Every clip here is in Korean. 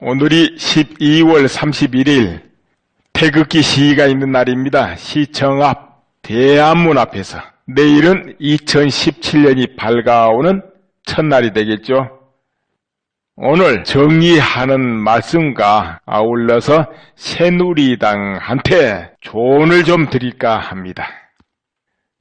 오늘이 12월 31일 태극기 시위가 있는 날입니다. 시청 앞 대안문 앞에서 내일은 2017년이 밝아오는 첫날이 되겠죠. 오늘 정리하는 말씀과 아울러서 새누리당한테 조언을 좀 드릴까 합니다.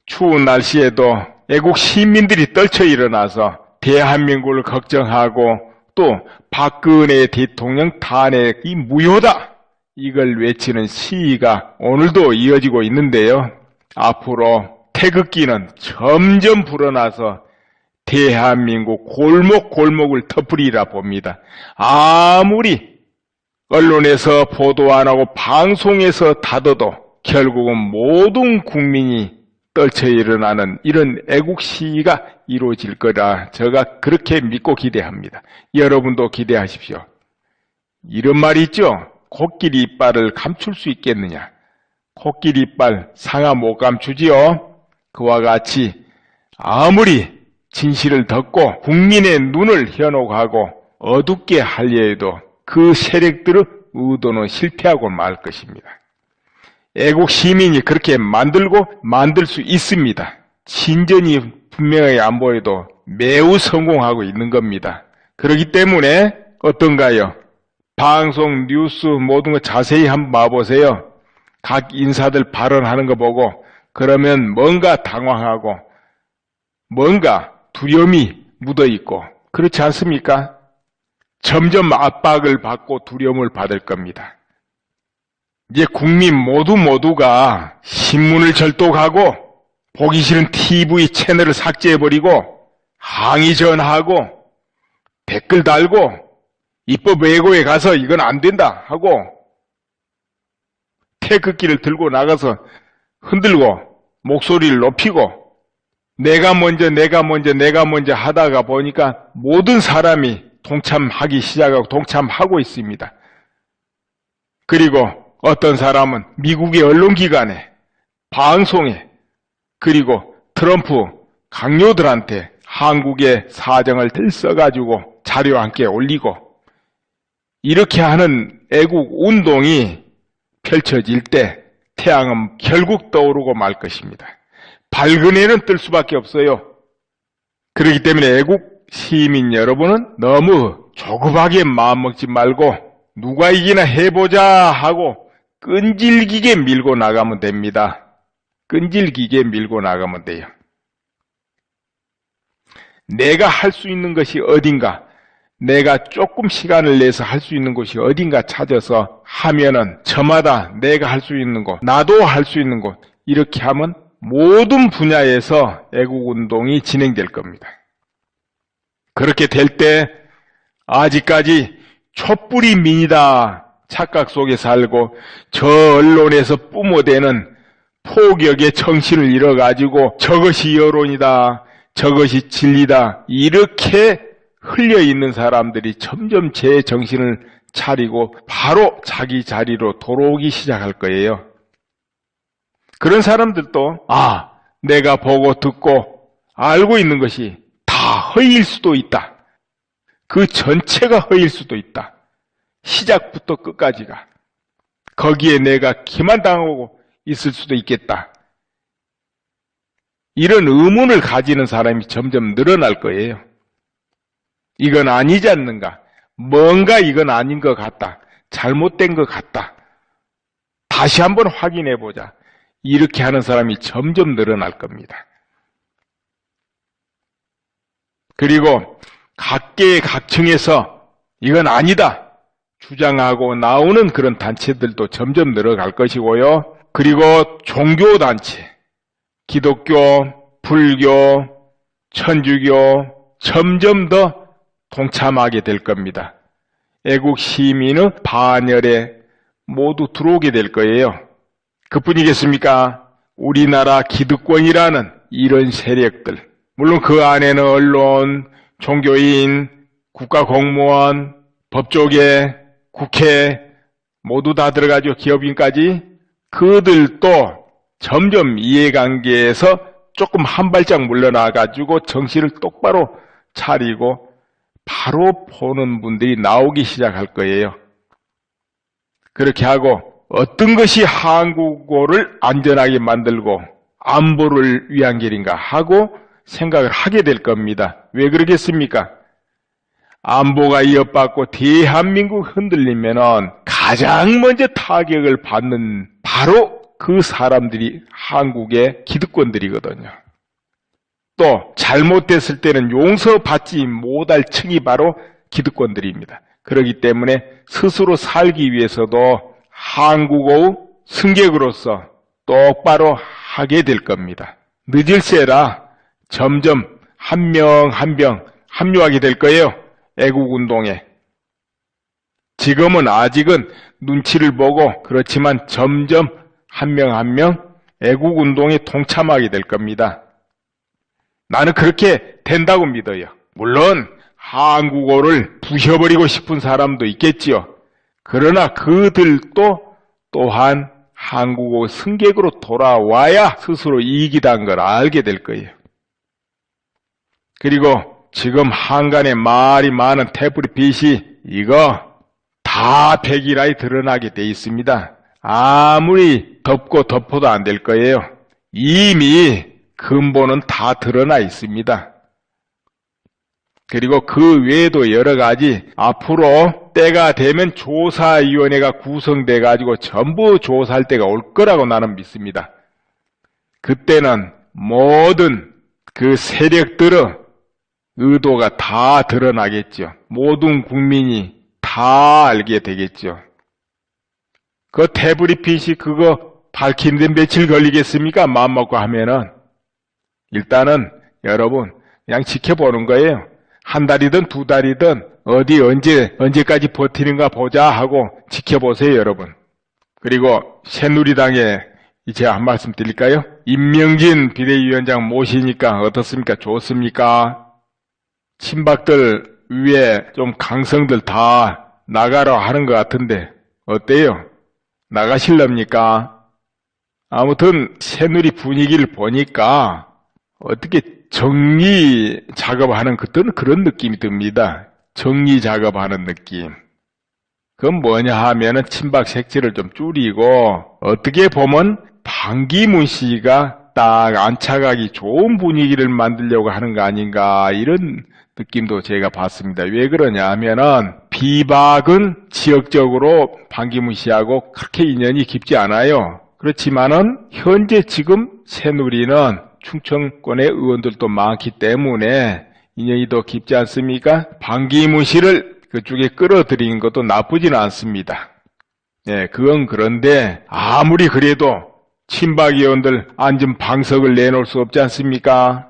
추운 날씨에도 애국 시민들이 떨쳐 일어나서 대한민국을 걱정하고 또 박근혜 대통령 탄핵이 무효다. 이걸 외치는 시위가 오늘도 이어지고 있는데요. 앞으로 태극기는 점점 불어나서 대한민국 골목 골목을 덮으리라 봅니다. 아무리 언론에서 보도 안 하고 방송에서 다뤄도 결국은 모든 국민이 떨쳐 일어나는 이런 애국 시위가 이루어질 거라 제가 그렇게 믿고 기대합니다. 여러분도 기대하십시오. 이런 말이 있죠. 코끼리 이빨을 감출 수 있겠느냐? 코끼리 이빨 상하 못 감추지요. 그와 같이 아무리 진실을 덮고 국민의 눈을 현혹하고 어둡게 하려 해도 그 세력들의 의도는 실패하고 말 것입니다. 애국 시민이 그렇게 만들고 만들 수 있습니다. 진전이 분명하게 안 보여도 매우 성공하고 있는 겁니다. 그렇기 때문에 어떤가요? 방송, 뉴스 모든 거 자세히 한번 봐보세요. 각 인사들 발언하는 거 보고 그러면 뭔가 당황하고 뭔가 두려움이 묻어 있고 그렇지 않습니까? 점점 압박을 받고 두려움을 받을 겁니다. 이제 국민 모두 모두가 신문을 절독하고 보기 싫은 TV 채널을 삭제해버리고 항의 전하고 댓글 달고 입법 외고에 가서 이건 안 된다 하고 태극기를 들고 나가서 흔들고 목소리를 높이고 내가 먼저 내가 먼저 내가 먼저 하다가 보니까 모든 사람이 동참하기 시작하고 동참하고 있습니다. 그리고 어떤 사람은 미국의 언론기관에, 방송에, 그리고 트럼프 강요들한테 한국의 사정을 들써가지고 자료와 함께 올리고 이렇게 하는 애국 운동이 펼쳐질 때 태양은 결국 떠오르고 말 것입니다. 밝은 해는 뜰 수밖에 없어요. 그렇기 때문에 애국 시민 여러분은 너무 조급하게 마음먹지 말고 누가 이기나 해보자 하고 끈질기게 밀고 나가면 됩니다. 끈질기게 밀고 나가면 돼요. 내가 할 수 있는 것이 어딘가, 내가 조금 시간을 내서 할 수 있는 곳이 어딘가 찾아서 하면은 저마다 내가 할 수 있는 곳, 나도 할 수 있는 곳, 이렇게 하면 모든 분야에서 애국운동이 진행될 겁니다. 그렇게 될 때 아직까지 촛불이 민이다 착각 속에 살고 저 언론에서 뿜어대는 포격의 정신을 잃어가지고 저것이 여론이다, 저것이 진리다 이렇게 흘려 있는 사람들이 점점 제 정신을 차리고 바로 자기 자리로 돌아오기 시작할 거예요. 그런 사람들도 아 내가 보고 듣고 알고 있는 것이 다 허일 수도 있다. 그 전체가 허일 수도 있다. 시작부터 끝까지가 거기에 내가 기만 당하고 있을 수도 있겠다. 이런 의문을 가지는 사람이 점점 늘어날 거예요. 이건 아니지 않는가? 뭔가 이건 아닌 것 같다. 잘못된 것 같다. 다시 한번 확인해 보자. 이렇게 하는 사람이 점점 늘어날 겁니다. 그리고 각계의 각층에서 이건 아니다. 주장하고 나오는 그런 단체들도 점점 늘어갈 것이고요. 그리고 종교단체, 기독교, 불교, 천주교 점점 더 동참하게 될 겁니다. 애국 시민의 반열에 모두 들어오게 될 거예요. 그뿐이겠습니까? 우리나라 기득권이라는 이런 세력들, 물론 그 안에는 언론, 종교인, 국가공무원, 법조계, 국회 모두 다 들어가죠. 기업인까지. 그들도 점점 이해관계에서 조금 한 발짝 물러나가지고 정신을 똑바로 차리고 바로 보는 분들이 나오기 시작할 거예요. 그렇게 하고 어떤 것이 한국어를 안전하게 만들고 안보를 위한 길인가 하고 생각을 하게 될 겁니다. 왜 그러겠습니까? 안보가 이어받고 대한민국 흔들리면은 가장 먼저 타격을 받는 바로 그 사람들이 한국의 기득권들이거든요. 또 잘못됐을 때는 용서받지 못할 층이 바로 기득권들입니다. 그렇기 때문에 스스로 살기 위해서도 한국어의 승객으로서 똑바로 하게 될 겁니다. 늦을세라 점점 한 명 한명 합류하게 될 거예요. 애국운동에. 지금은 아직은 눈치를 보고 그렇지만 점점 한 명 한 명 애국운동에 동참하게 될 겁니다. 나는 그렇게 된다고 믿어요. 물론 한국어를 부셔버리고 싶은 사람도 있겠지요. 그러나 그들도 또한 한국어 승객으로 돌아와야 스스로 이기다는 걸 알게 될 거예요. 그리고 지금 한간에 말이 많은 태블릿 빛이 이거 다 백일하에 드러나게 돼 있습니다. 아무리 덮고 덮어도 안 될 거예요. 이미 근본은 다 드러나 있습니다. 그리고 그 외에도 여러 가지 앞으로 때가 되면 조사위원회가 구성돼 가지고 전부 조사할 때가 올 거라고 나는 믿습니다. 그때는 모든 그 세력들의 의도가 다 드러나겠죠. 모든 국민이 다 알게 되겠죠. 그 태블릿 그거 밝히는데 며칠 걸리겠습니까? 마음 먹고 하면은 일단은 여러분 그냥 지켜보는 거예요. 한 달이든 두 달이든 어디 언제 언제까지 버티는가 보자 하고 지켜보세요, 여러분. 그리고 새누리당에 이제 한 말씀 드릴까요? 임명진 비대위원장 모시니까 어떻습니까? 좋습니까? 친박들 위에 좀 강성들 다 나가라 하는 것 같은데 어때요? 나가실랍니까? 아무튼 새누리 분위기를 보니까 어떻게 정리 작업하는 그때는 그런 느낌이 듭니다. 정리 작업하는 느낌. 그건 뭐냐 하면은 친박 색채를 좀 줄이고 어떻게 보면 반기문 씨가 딱 안착하기 좋은 분위기를 만들려고 하는 거 아닌가 이런 느낌도 제가 봤습니다. 왜 그러냐 하면은 비박은 지역적으로 반기문 씨하고 그렇게 인연이 깊지 않아요. 그렇지만은 현재 지금 새누리는 충청권의 의원들도 많기 때문에 인연이 더 깊지 않습니까? 반기문 씨를 그쪽에 끌어들이는 것도 나쁘지는 않습니다. 예, 그건 그런데 아무리 그래도 친박 의원들 앉은 방석을 내놓을 수 없지 않습니까?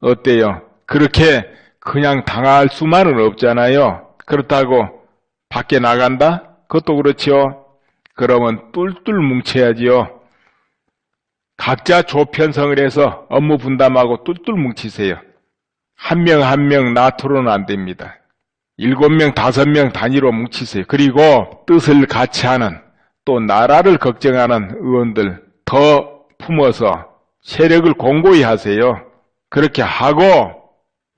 어때요? 그렇게 그냥 당할 수만은 없잖아요. 그렇다고 밖에 나간다? 그것도 그렇죠. 그러면 뚫뚫 뭉쳐야지요. 각자 조편성을 해서 업무 분담하고 뚫뚫 뭉치세요. 한 명 한 명 나토로는 안 됩니다. 일곱 명, 다섯 명 단위로 뭉치세요. 그리고 뜻을 같이 하는 또 나라를 걱정하는 의원들 더 품어서 세력을 공고히 하세요. 그렇게 하고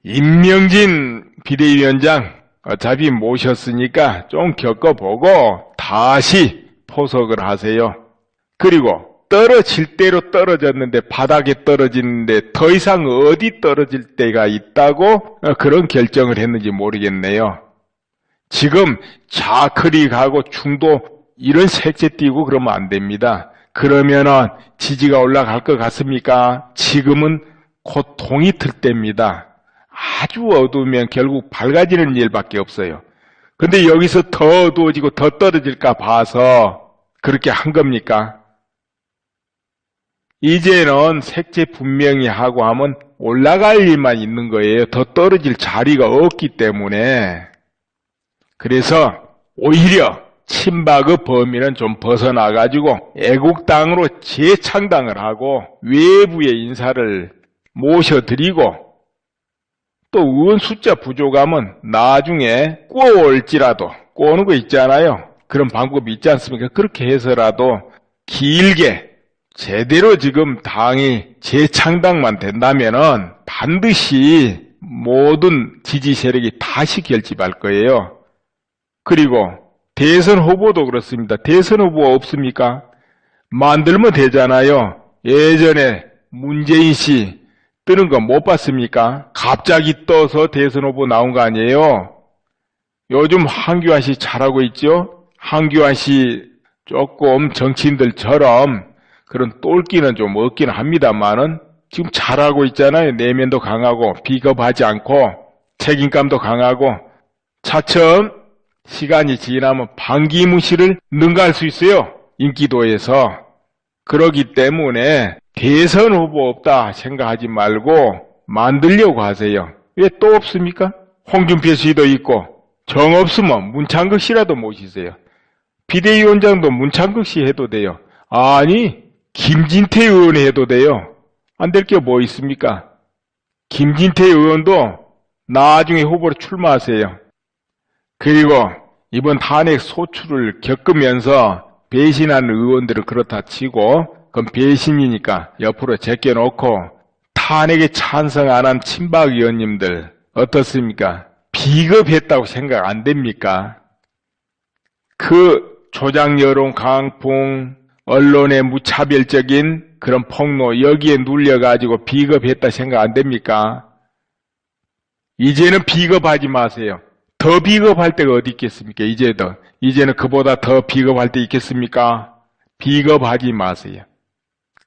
임명진 비대위원장 어차피 모셨으니까 좀 겪어보고 다시 포석을 하세요. 그리고 떨어질 대로 떨어졌는데 바닥에 떨어지는데 더 이상 어디 떨어질 때가 있다고 그런 결정을 했는지 모르겠네요. 지금 좌클릭하고 중도 이런 색채 띄고 그러면 안 됩니다. 그러면은 지지가 올라갈 것 같습니까? 지금은 곧 동이 틀 때입니다. 아주 어두우면 결국 밝아지는 일밖에 없어요. 근데 여기서 더 어두워지고 더 떨어질까 봐서 그렇게 한 겁니까? 이제는 색채 분명히 하고 하면 올라갈 일만 있는 거예요. 더 떨어질 자리가 없기 때문에. 그래서 오히려 친박의 범위는 좀 벗어나가지고 애국당으로 재창당을 하고 외부의 인사를 모셔드리고 또 의원 숫자 부족하면 나중에 꼬올지라도 꼬는 거 있잖아요. 그런 방법이 있지 않습니까? 그렇게 해서라도 길게 제대로 지금 당이 재창당만 된다면은 반드시 모든 지지 세력이 다시 결집할 거예요. 그리고 대선 후보도 그렇습니다. 대선 후보가 없습니까? 만들면 되잖아요. 예전에 문재인 씨 뜨는 거 못 봤습니까? 갑자기 떠서 대선 후보 나온 거 아니에요? 요즘 한규환 씨 잘하고 있죠? 한규환 씨 조금 정치인들처럼 그런 똘끼는 좀 없긴 합니다만은 지금 잘하고 있잖아요. 내면도 강하고 비겁하지 않고 책임감도 강하고 차츰 시간이 지나면 반기문 씨를 능가할 수 있어요. 인기도에서. 그러기 때문에 대선 후보 없다 생각하지 말고 만들려고 하세요. 왜 또 없습니까? 홍준표 씨도 있고 정 없으면 문창극 씨라도 모시세요. 비대위원장도 문창극 씨 해도 돼요. 아니 김진태 의원이 해도 돼요. 안 될 게 뭐 있습니까? 김진태 의원도 나중에 후보로 출마하세요. 그리고 이번 탄핵 소출을 겪으면서 배신한 의원들은 그렇다 치고 그건 배신이니까 옆으로 제껴놓고 탄핵에 찬성 안 한 친박 의원님들 어떻습니까? 비겁했다고 생각 안 됩니까? 그 조작 여론 강풍 언론의 무차별적인 그런 폭로 여기에 눌려가지고 비겁했다 생각 안 됩니까? 이제는 비겁하지 마세요. 더 비겁할 때가 어디 있겠습니까? 이제 더 이제는 그보다 더 비겁할 때 있겠습니까? 비겁하지 마세요.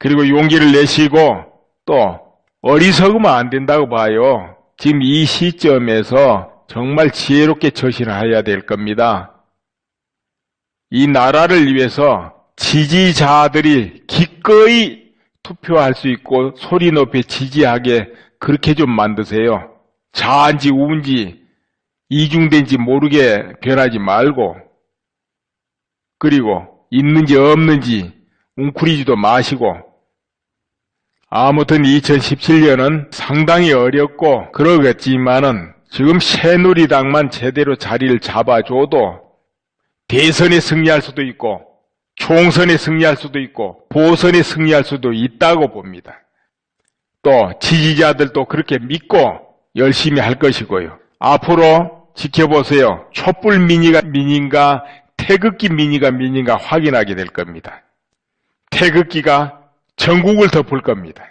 그리고 용기를 내시고 또 어리석으면 안 된다고 봐요. 지금 이 시점에서 정말 지혜롭게 처신을 해야 될 겁니다. 이 나라를 위해서 지지자들이 기꺼이 투표할 수 있고 소리 높이 지지하게 그렇게 좀 만드세요. 자한지 우인지 이중된지 모르게 변하지 말고 그리고 있는지 없는지 웅크리지도 마시고 아무튼 2017년은 상당히 어렵고 그러겠지만은 지금 새누리당만 제대로 자리를 잡아줘도 대선에 승리할 수도 있고 총선에 승리할 수도 있고 보선에 승리할 수도 있다고 봅니다. 또 지지자들도 그렇게 믿고 열심히 할 것이고요. 앞으로 지켜보세요. 촛불 미니가 민인가 태극기 미니가 민인가 확인하게 될 겁니다. 태극기가 전국을 덮을 겁니다.